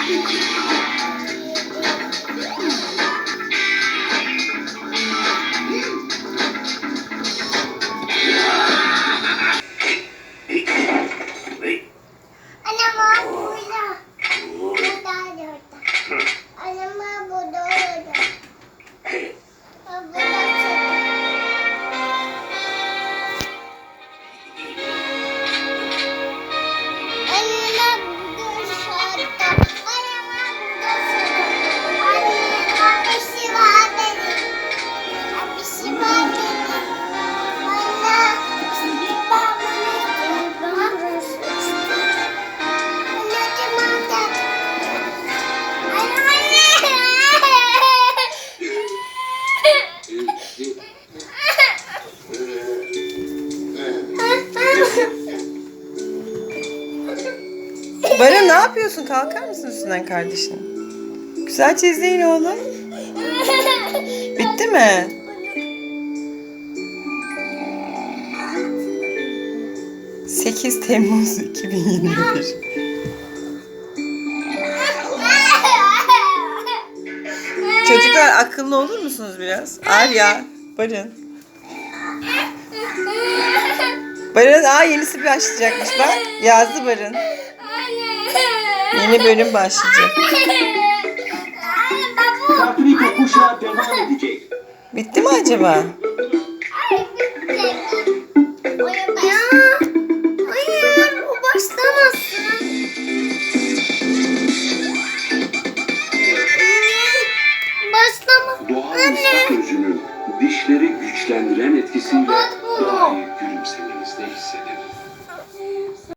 Ano mo? Baran ne yapıyorsun? Kalkar mısın üstünden kardeşin? Güzel çizdiğin oğlum. Bitti mi? ...8 Temmuz 2021. Çocuklar akıllı olur musunuz biraz? Arya, Barın. Barın, aa yenisi başlayacakmış bak. Yazdı Barın. Yeni bölüm başlayacak. Patrika kuşağı. Bitti mi acaba? Doğal misafir dişleri güçlendiren etkisiyle daha